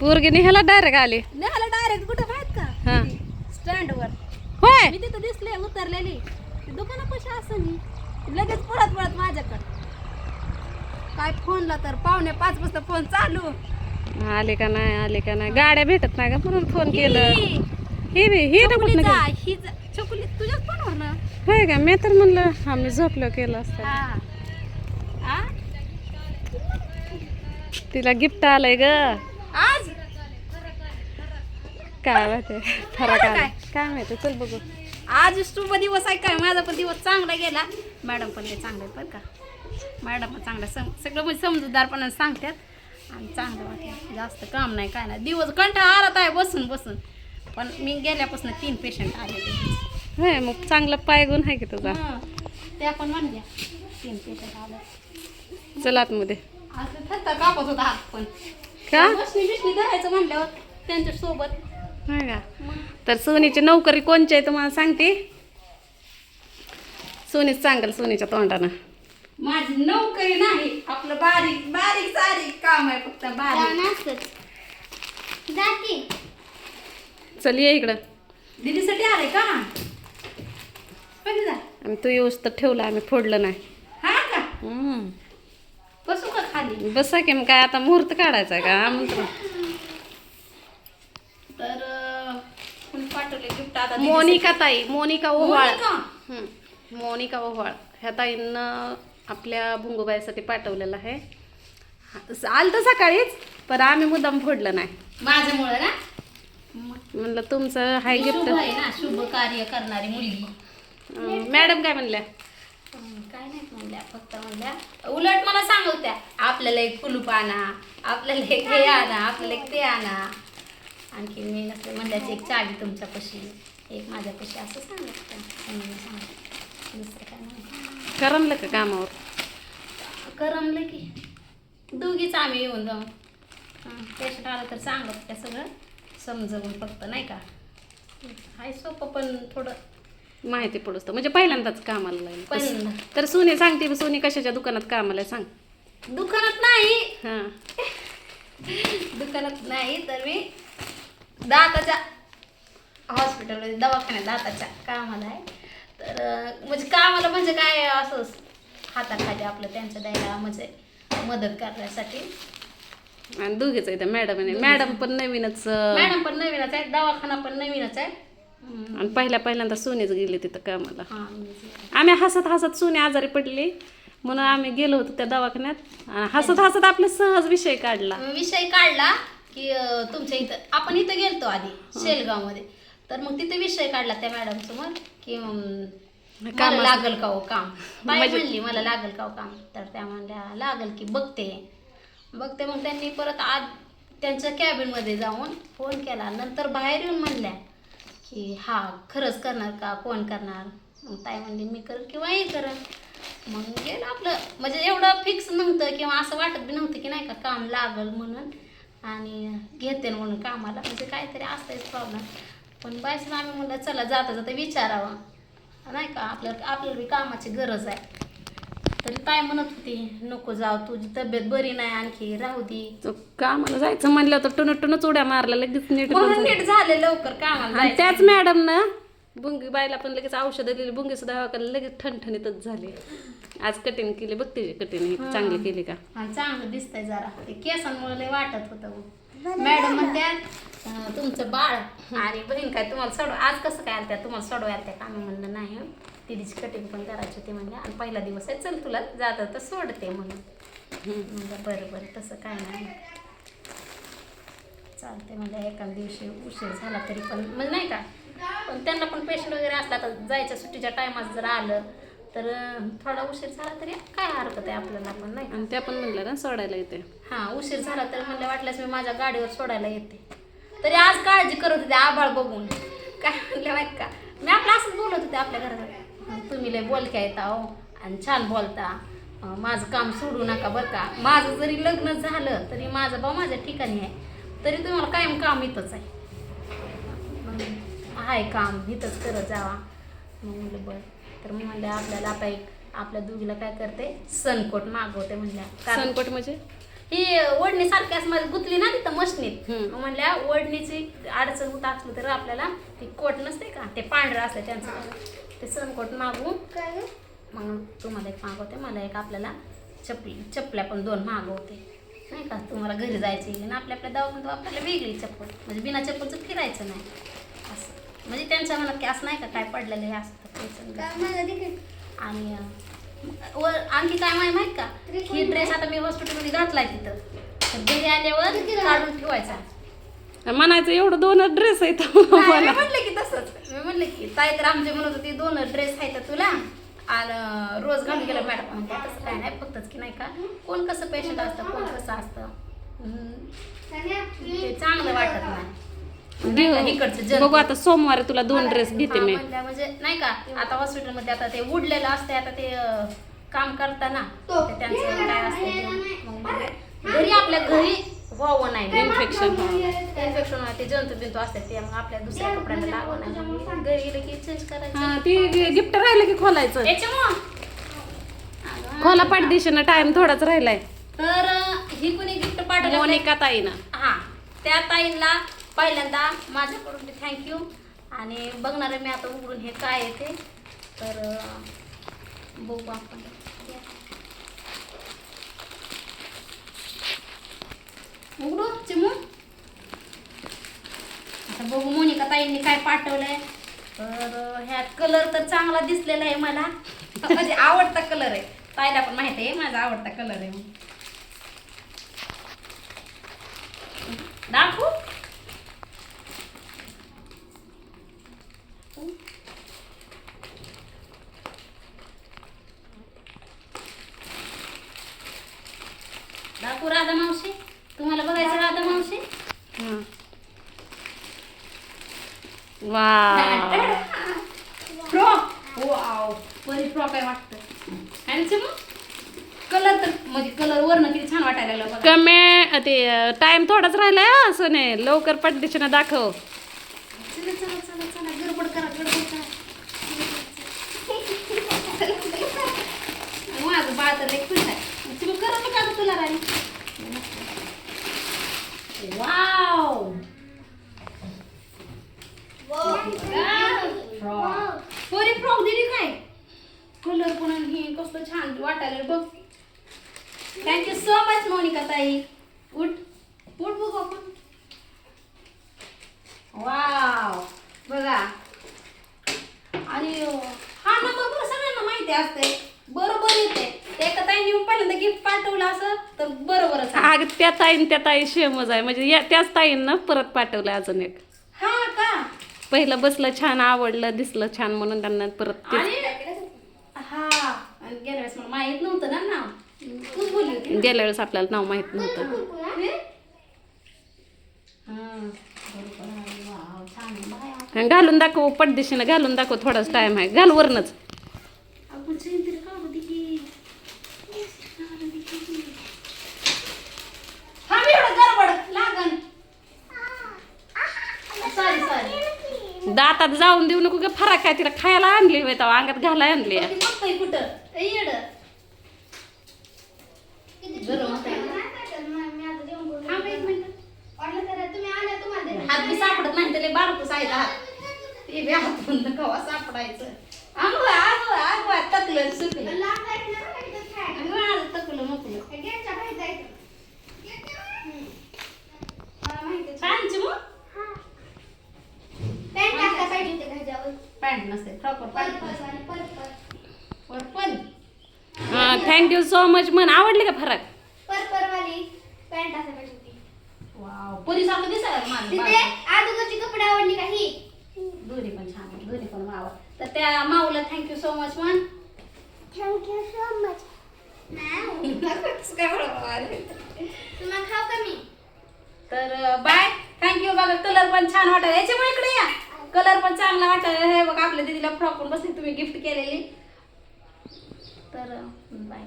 पोरगी ह्याला डायरेक्ट आली. निघाला डायरेक्ट कुठं माहीत हा. का स्टँडवर होय. मी तिथं दिसले उतरलेली. ती दुकानापाशी असं लगेच पळत पळत माझ्याकडं. काय फोनला तर? पावणे पाच वाजता फोन चालू. आले का नाही आले का नाही? गाड्या भेटत नाही का म्हणून फोन केलं? ही, ही बी ही ना? ही ज- चकुली तुझ्याच फोनवर ना? होय का? मी तर म्हणलं आम्ही झोपलो केलं असतं. हा. आ? तिला गिफ्ट आलंय ग. आज? काय फरक काय? आला. काय माहिती? चल बघू. आज शुभ दिवस आहे काय माझा पण दिवस चांगला गेला. मॅडम पण लय चांगले बरं का. मॅडम पण चांगलं सम सगळं म्हणजे समजूतदारपणाने सांगतात. आणि चांगलं वाटतं जास्त काम नाही काय नाही. दिवस कंटाळा आलात आहे बसून बसून. पण मी गेल्यापासून तीन पेशंट आलेले होय मग चांगला पाय गुण आहे की तुझा. त्या पण म्हणल्या तीन पेशंट आले चल आतमध्ये. असं थत्ता कापत होता हात पण. का? बसणी बिसणी धरायचं म्हणल्यावर त्यांच्यासोबत. होय का? तर सोनीची नोकरी कोणची आहे तुम्हाला सांगते. सोनीच सांगेल सोनीच्या तोंडानं. माझी नोकरी नाही आपलं बारीक बारीक सारीक काम आहे फक्त बारीक. चल ये इकडं. दीदीसाठी आले का? आम्ही तू येऊस तर ठेवलं आम्ही फोडलं नाही. हा का? खाली. बसा की मग काय आता मुहूर्त काढायचा का? आमंत्रण. तर अं, कोणी पाठवले गिफ्ट आता मोनिका ताई मोनिका ओव्हाळ. मोनिका? हम्म. मोनिका ओव्हाळ. ह्या ताईंनं आपल्या भुंगूबाईसाठी पाठवलेलं आहे. हा, आलं तर सकाळीच पण आम्ही मुद्दाम फोडलं नाही. माझ्यामुळे ना? म्हणलं तुमचं हाय गिफ्ट शुभ आहे ना शुभ कार्य करणारी मुलगी. मॅडम काय म्हणल्या हं, काय नाही म्हणल्या फक्त म्हणल्या उलट मला सांगत्या आपल्याला एक कुलूप आणा आपल्याला एक हे आणा आपल्याला एक ते आणा. आणखी मी नसलं म्हणल्याची एक चावी तुमच्यापाशी एक माझ्यापाशी असं सांगितलं. दुसरं काय करमलं का कामावर? करमलं की. दोघीच आम्ही येऊन जाऊ. पेशंट आलं तर सांगत त्या सगळं. समजवून फक्त नाही का? हाय सोपं पण थोडं माहिती पडूस तर. म्हणजे पहिल्यांदाच कामाला लागलं. पहिल्यांदा. तर सोनी सांगते सोनी कशाच्या दुकानात कामाला आहे सांग. दुकानात नाही. हां. दुकानात नाही तर मी दाताच्या हॉस्पिटलमध्ये दवाखान्यात दाताच्या कामाला आहे. तर अं, म्हणजे कामाला म्हणजे काय असं हाताखाली आपलं त्यांचं द्यायला म्हणजे मदत करण्यासाठी. आणि दोघीच आहे त्या मॅडम आणि मॅडम पण नवीनच अं, मॅडम पण नवीनच आहे दवाखाना पण नवीनच आहे. आणि पहिल्या पहिल्यांदा सोनीच गेली तिथं कामाला. आम्ही हसत हसत सोनी आजारी पडली. म्हणून आम्ही गेलो होतो त्या दवाखान्यात. आणि हसत हसत आपला सहज विषय काढला. विषय काढला की तुमच्या इथं आपण इथं गेलतो आधी शेलगावमध्ये. तर मग तिथे विषय काढला त्या मॅडम समोर की मला काम लागल का हो काम? बाई म्हणजे- म्हणली मला लागल का हो काम? तर त्या म्हणल्या लागल की बघते. बघते मग त्यांनी परत आज त्यांच्या कॅबिनमध्ये जाऊन फोन केला. नंतर बाहेर येऊन म्हणल्या की हा खरंच करणार का? कोण करणार? मग ताई म्हणली मी कर किंवा हे करेन. मग गेलं आपलं. म्हणजे एवढं फिक्स नव्हतं किंवा असं वाटत बी नव्हतं की नाही का काम लागल म्हणून. आणि घेते म्हणून कामाला. म्हणजे काहीतरी असतंच प्रॉब्लेम पण बायचं आम्ही म्हणलं चला जाता जाता विचारावं. नाही का आपल्या आपल्याला बी कामाची गरज आहे. तरी काय म्हणत होती? नको जाऊ तुझी तब्येत बरी नाही आणखी राहू दे. तो कामाला जायचं म्हणलं तर टुन टुनच उड्या मारल्या लगेच नीट म्हणून. नीट झाले. लवकर कामाला आणि. त्याच मॅडम ना बुंगी बायला पण लगेच औषधं दिली बुंगी सुद्धा हवाकाला लगेच ठणठणीतच झाली. आज कटिंग केली बघ तिची कटिंग चांगली केली का? हा चांगलं दिसतंय जरा. ते केसांमुळे लय वाटत होतं मॅडम म्हणत्यात अं, तुमचं बाळ. आणि बहीण काय तुम्हाला सोडव आज कसं काय आलं त्या तुम्हाला सोडवायला आलत्या का? आम्ही म्हणलं नाही तिची कटिंग पण करायची होती म्हणल्या. आणि पहिला दिवस आहे चल तुला जाता तर सोडते म्हणून. म्हणलं बरं बरं तसं काय नाही. चालते म्हणलं एका दिवशी उशीर झाला तरी पण म्हणजे नाही का? पण त्यांना पण पेशंट वगैरे असला तर जायच्या सुट्टीच्या टायमात जर आलं तर थोडा उशीर झाला तरी काय हरकत आहे आपल्याला पण नाही आणि त्या पण म्हणल्या ना सोडायला येते. हां उशीर झाला तर म्हणलं वाटल्यास मी माझ्या गाडीवर सोडायला येते. तरी आज काळजी करत होते आभाळ बघून. काय म्हणलं माहीत का? मी आपलं असंच बोलत होते आपल्या घरात. तुम्ही लय बोलक्या येता हो आणि छान बोलता. माझं काम सोडू नका बरं का. माझं जरी लग्न झालं तरी माझं भाऊ माझ्या ठिकाणी आहे तरी तुम्हाला कायम काम इथंच आहे. आहे काम इथंच करत जावा. मग म्हणलं बरं. तर मग म्हणलं आपल्याला आता एक आपल्या दोघीला काय करते? सनकोट मागवते म्हणल्या. कारण सनकोट म्हणजे? ही ओढणी सारखी असं माझी गुतली ना तिथं मशनीत. हम्म. मग म्हणल्या ओढणीची अडचण होत असली तर आपल्याला ते कोट नसते का? ते पांढरं असतं त्यांचं. ते सनकोट मागू मग तुम्हाला एक मागवते. मला एक आपल्याला चपली चपल्या पण दोन मागवते. नाही का? तुम्हाला घरी जायची आणि आपल्या आपल्या दवाखान्यात आपल्याला वेगळी चप्पल. म्हणजे बिना चप्पलचं फिरायचं नाही. असं. म्हणजे त्यांच्या मनात की असं नाही का काय पडलेलं हे असतं आणि वर आणखी काय माहिती माहीत का? ही ड्रेस आता मी हॉस्पिटलमध्ये घातलाय तिथं. तर घरी आल्यावर काढून ठेवायचा. म्हणायचं एवढं दोन ड्रेस आहेत मला. म्हणले की तसंच. मी म्हणले की ताई तर आमचे म्हणत होती दोन ड्रेस आहेत तुला आणि रोज घालून गेलं मॅडम म्हणते तसं काय नाही फक्तच की नाही का कोण कसं पेशंट असतं कोण कसं असतं. ते चांगलं वाटत नाही. जग. बघू आता सोमवारी तुला दोन ड्रेस घेते मी. म्हणजे नाही का आता हॉस्पिटलमध्ये आता ते उडलेलं असते आता ते काम करताना ते त्यांचं काय असतं घरी आपल्या घरी व्हावं नाही इन्फेक्शन इन्फेक्शन ते जंतू बिंतू असतात ते मग आपल्या दुसऱ्या कपड्याला लागवं नाही घरी गेलं की चेंज करायचं. ती गिफ्ट राहिलं की खोलायचं. खोला पाठदिशीनं टाइम थोडाच राहिलाय. तर ही कोणी गिफ्ट पाठवलं. मोनिका ताईनं. हा त्या ताईंना पहिल्यांदा माझ्याकडून थँक्यू आणि बघणार आहे मी आता उघडून हे काय आहे ते. तर बघू आपण. उघडू चिमू. आता बघू मोनिका ताईंनी काय पाठवलंय. तर ह्या कलर तर चांगला दिसलेला आहे मला. म्हणजे आवडता कलर आहे. ताईला पण माहिती आहे माझा आवडता कलर आहे दाखवू. दाखवू दाखवू राधा मावशी तुम्हाला बघायचं राधा मावशी? हा. वा फ्रॉक वाव परी फ्रॉक आहे वाटतं. आणि मग? कलर तर म्हणजे कलर वरनं किती छान वाटायला लागलं बघा. कमी ते टाइम थोडाच राहिलाय हा, असं नाही. लवकर पटदिशीनं दाखव. चला चला चला चला गडबड करा गडबड करा आणि माझं बाळ तर लई खुश आहे. तुम्ही करा ना का तुला राणी. वाव फ्रॉक पोरी फ्रॉक दिली काय? कलर पण आणि हे कसं छान वाटायला बघ. थँक्यू सो मच मोनिका ताई. उठ. उठ बघू आपण. वाव बघा. आणि हा नंबर बरं सगळ्यांना माहिती असते बरोबर येते एका ताईने येऊन पहिल्यांदा गिफ्ट पाठवलं असं तर बरोबरच आहे. अग त्या ताईन त्या ताई सेमच आहे म्हणजे या- त्याच ताईंना परत पाठवलं अजून एक हा का पहिलं बसलं छान आवडलं दिसलं छान म्हणून त्यांना परत आणि हा आणि गेल्या वेळेस मला माहीत नव्हतं ना नाव तूच बोलली होती ना. गेल्या वेळेस आपल्याला नाव माहीत नव्हतं हे? हा, बरोबर आहे. वाव, छान आहे. बाया. आणि घालून दाखव पटदिशीनं घालून दाखव थोडाच टाइम आहे घाल वरनच आपण सेंटर काढू दे की. हा मी एवढं गडबड लागन सॉरी सॉरी दातात जाऊन देऊ नको का? फरक काय तिला खायला आणली होय तेव्हा अंगात घालाय आणली. हात बी सापडत नाही त्याला बारकूस आहे हात. ते बी हातून कवा सापडायचं. अंगवा तकलं सुकलं. अंगवा तकलं मुकलं छान चिमू पॅन्ट नसते प्रॉपर पॅन्ट नसते. Purple thank you so much म्हण आवडली का फरक? वाव पोलीसारखं दिसायला माझं तिथे बाळ. आजूबाजूची कपडे आवडली का ही? दोन्ही पण छान आहे दोन्ही पण मावा तर त्या माऊला थँक्यू सो मच म्हण थँक्यू सो मच तुम्हाला खाऊ का मी? तर बाय थँक्यू बघा कलर पण छान वाटायला. याच्यामुळे इकडे या. कलर पण चांगला वाटायला हे बघा आपल्या दिदीला फ्रॉक पण बसली तुम्ही गिफ्ट केलेली. तर बाय